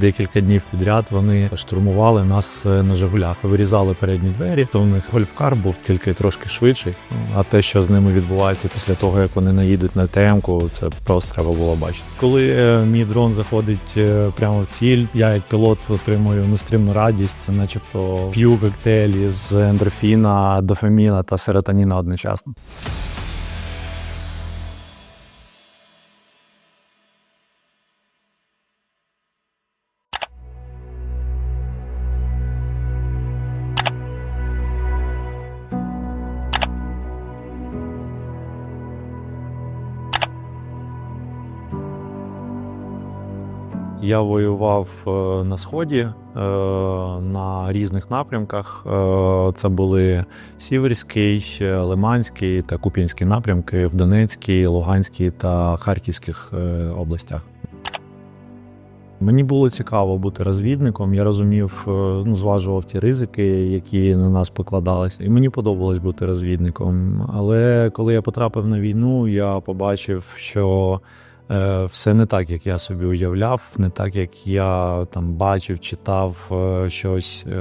Декілька днів підряд вони штурмували нас е, на Жигулях, вирізали передні двері. То в них гольфкар був тільки трошки швидший. А те, що з ними відбувається після того, як вони наїдуть на ТМ-ку, це просто треба було бачити. Коли е, мій дрон заходить е, прямо в ціль, я як пілот отримую нестримну радість, начебто п'ю коктейлі з ендорфіна, дофаміна та серотоніна одночасно. Я воював е, на сході е, на різних напрямках. Е, Це були Сіверський, Лиманський та Куп'янський напрямки в Донецькій, Луганській та Харківських областях. Мені було цікаво бути розвідником. Я розумів, ну, зважував ті ризики, які на нас покладалися. І мені подобалось бути розвідником. Але коли я потрапив на війну, я побачив, що все не так, як я собі уявляв, не так, як я там бачив, читав е, щось е,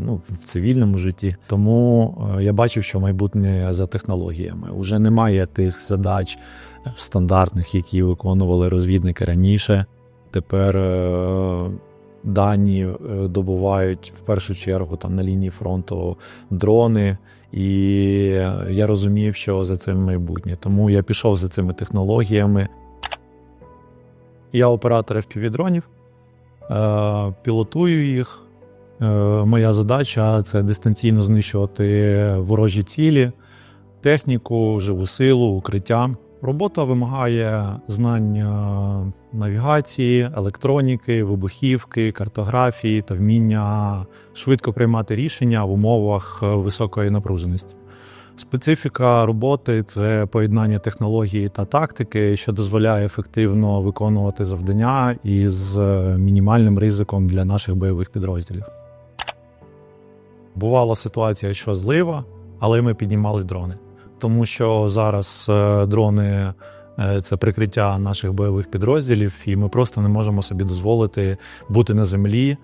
ну, в цивільному житті. Тому е, я бачив, що майбутнє за технологіями. Уже немає тих задач стандартних, які виконували розвідники раніше. Тепер е, дані е, добувають в першу чергу там на лінії фронту дрони, і я розумів, що за цим майбутнє. Тому я пішов за цими технологіями. Я оператор FPV-дронів, е, пілотую їх. Е, Моя задача це дистанційно знищувати ворожі цілі, техніку, живу силу, укриття. Робота вимагає знання навігації, електроніки, вибухівки, картографії та вміння швидко приймати рішення в умовах високої напруженості. Специфіка роботи це поєднання технології та тактики, що дозволяє ефективно виконувати завдання із е, мінімальним ризиком для наших бойових підрозділів. Бувала ситуація, що злива, але ми піднімали дрони тому що зараз е, дрони е, це прикриття наших бойових підрозділів, і ми просто не можемо собі дозволити бути на землі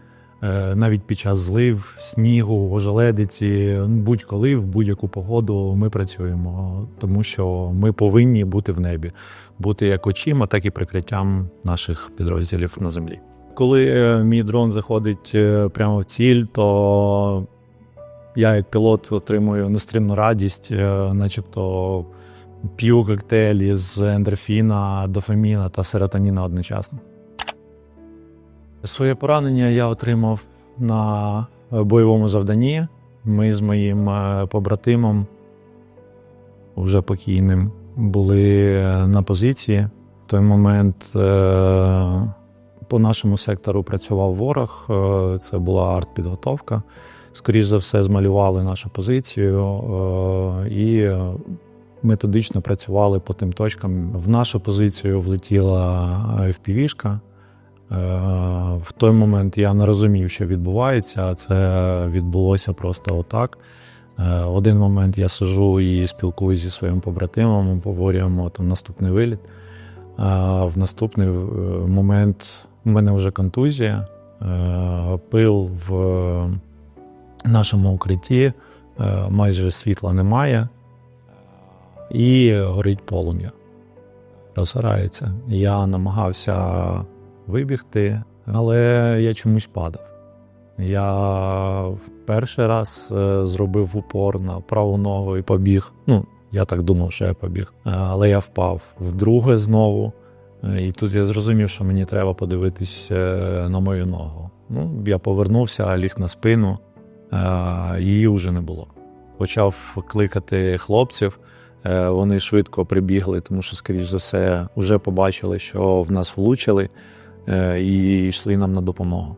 навіть під час злив, снігу, ожеледиці. Будь-коли в будь-яку погоду ми працюємо, тому що ми повинні бути в небі, бути як очима, так і прикриттям наших підрозділів на землі. Коли е, мій дрон заходить е, прямо в ціль, то я як пілот отримую нестримну радість, е, начебто п'ю коктейлі з ендорфіна, дофаміна та серотоніна одночасно. Своє поранення я отримав на бойовому завданні. Ми з моїм е, побратимом, уже покійним, були на позиції. В той момент е, по нашому сектору працював ворог, е, це була артпідготовка скоріш за все, змалювали нашу позицію е, і е, методично працювали по тим точкам. В нашу позицію влетіла FPV-шка. Е, В той момент я не розумів, що відбувається, а це відбулося просто отак. Е, В один момент я сижу і спілкуюся зі своїм побратимом, обговорюємо там наступний виліт. А в наступний е, момент у мене вже контузія, е, пил в нашому укритті е, майже світла немає, і горить полум'я. Розгорається. Я намагався вибігти, але я чомусь падав. Я перший раз е, зробив упор на праву ногу і побіг. Ну, я так думав, що я побіг, Е, але я впав вдруге знову. Е, І тут я зрозумів, що мені треба подивитись на мою ногу. Ну, я повернувся, ліг на спину, її вже не було. Почав кликати хлопців. Вони швидко прибігли, тому що, скоріш за все, вже побачили, що в нас влучили, і йшли нам на допомогу.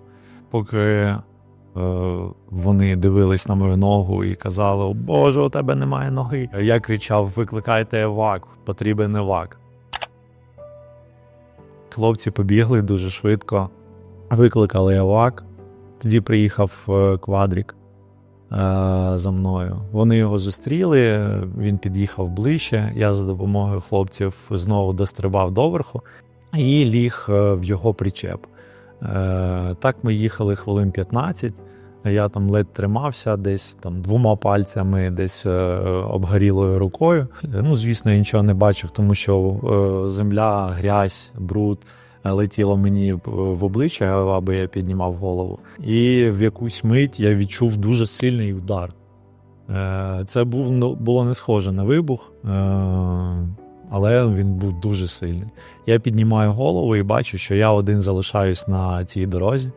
Поки е, вони дивились на мою ногу і казали: «О, Боже, у тебе немає ноги. Я кричав: Викликайте евак, потрібен евак. Хлопці побігли дуже швидко, викликали евак. Тоді приїхав е, квадрік е, за мною. Вони його зустріли, він під'їхав ближче. Я за допомогою хлопців знову дострибав доверху і ліг е, в його причеп. Е, так ми їхали хвилин 15. Я там ледь тримався, десь там двома пальцями, десь е, обгорілою рукою. Ну, звісно, я нічого не бачив, тому що земля, грязь, бруд летіло мені в обличчя, аби я піднімав голову. І в якусь мить я відчув дуже сильний удар. Це ну, було не схоже на вибух, але він був дуже сильний. Я піднімаю голову і бачу, що я один залишаюсь на цій дорозі,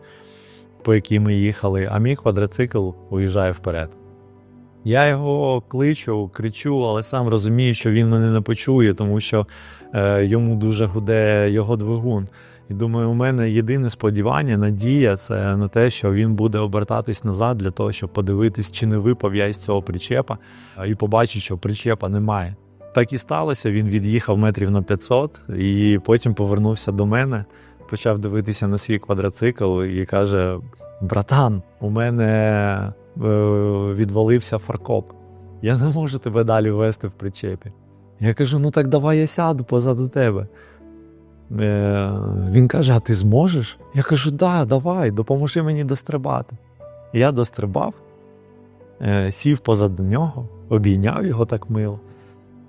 по якій ми їхали, а мій квадроцикл уїжджає вперед. Я його кличу, кричу, але сам розумію, що він мене не почує, тому що е, йому дуже гуде його двигун. І думаю, у мене єдине сподівання, надія це на те, що він буде обертатись назад для того, щоб подивитись, чи не випав я із цього причепа, і побачить, що причепа немає. Так і сталося. Він від'їхав метрів на 500 і потім повернувся до мене, почав дивитися на свій квадроцикл і каже: Братан, у мене е, відвалився фаркоп. Я не можу тебе далі вести в причепі. Я кажу: ну так давай я сяду позаду тебе. Е, він каже: А ти зможеш? Я кажу, да, давай, допоможи мені дострибати. Я дострибав, е, сів позаду нього, обійняв його так мило.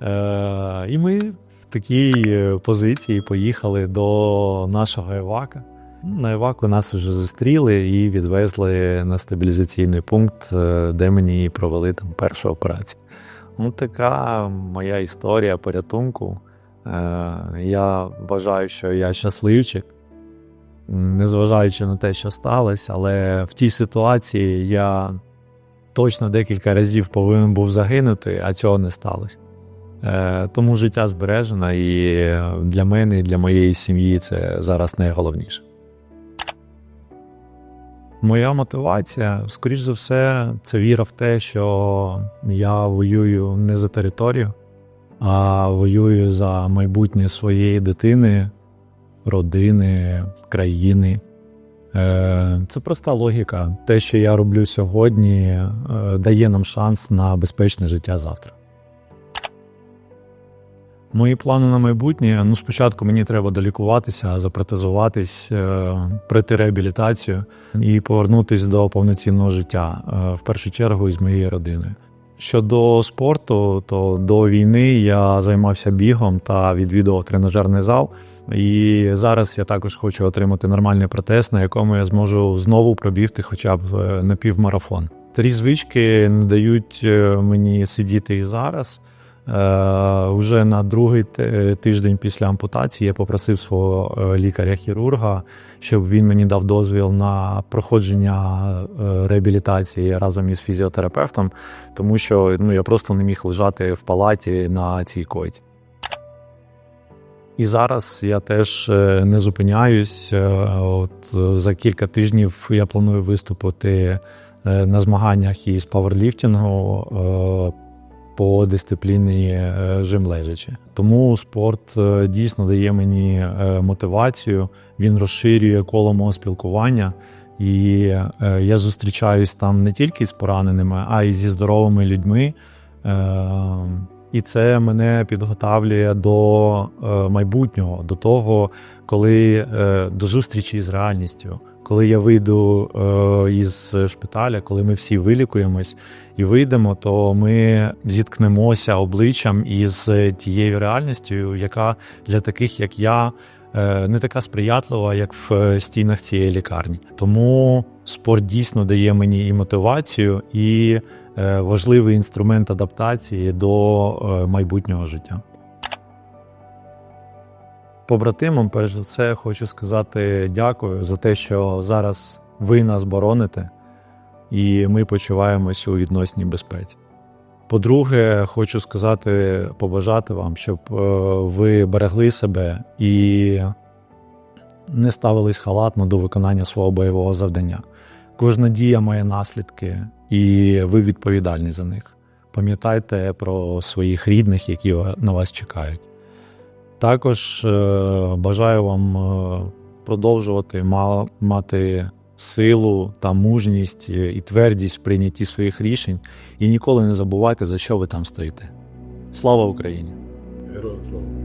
Е, і ми в такій е, позиції поїхали до нашого Евака. На Еваку нас вже зустріли і відвезли на стабілізаційний пункт, е, де мені провели там першу операцію. Ну, така моя історія порятунку. Я вважаю, що я щасливчик, незважаючи на те, що сталося, але в тій ситуації я точно декілька разів повинен був загинути, а цього не сталося. Е, Тому життя збережено, і для мене, і для моєї сім'ї це зараз найголовніше. Моя мотивація, скоріш за все, це віра в те, що я воюю не за територію, а воюю за майбутнє своєї дитини, родини, країни. Е, Це проста логіка. Те, що я роблю сьогодні, е, дає нам шанс на безпечне життя завтра. Мої плани на майбутнє. Ну, спочатку мені треба долікуватися, запротезуватись, е, пройти реабілітацію і повернутися до повноцінного життя, е, в першу чергу із моєю родиною. Щодо спорту, то до війни я займався бігом та відвідував тренажерний зал. І зараз я також хочу отримати нормальний протез, на якому я зможу знову пробігти хоча б е, на півмарафон. Три звички не дають мені сидіти і зараз. Е, Уже на другий тиждень після ампутації я попросив свого е, лікаря-хірурга, щоб він мені дав дозвіл на проходження е, реабілітації разом із фізіотерапевтом, тому що ну, я просто не міг лежати в палаті на цій койці. І зараз я теж е, не зупиняюсь. Е, От е, за кілька тижнів я планую виступити е, на змаганнях із паверліфтингу е, по дисципліні е, жим лежачи. Тому спорт е, дійсно дає мені е, мотивацію, він розширює коло мого спілкування. І я зустрічаюсь там не тільки з пораненими, а й зі здоровими людьми. І це мене підготавлює до е, майбутнього, до того, коли е, до зустрічі з реальністю, коли я вийду е, із шпиталя, коли ми всі вилікуємось і вийдемо, то ми зіткнемося обличчям із тією реальністю, яка для таких, як я, не така сприятлива, як в е, стінах цієї лікарні. Тому спорт дійсно дає мені і мотивацію, і е, важливий інструмент адаптації до е, майбутнього життя. Побратимам, перш за все, хочу сказати дякую за те, що зараз ви нас бороните, і ми почуваємося у відносній безпеці. По-друге, хочу сказати, побажати вам, щоб е, ви берегли себе і не ставились халатно до виконання свого бойового завдання. Кожна дія має наслідки, і ви відповідальні за них. Пам'ятайте про своїх рідних, які на вас чекають. Також е, бажаю вам е, продовжувати мати силу та мужність е, і твердість в прийнятті своїх рішень, і ніколи не забувайте, за що ви там стоїте. Слава Україні! Героям слава.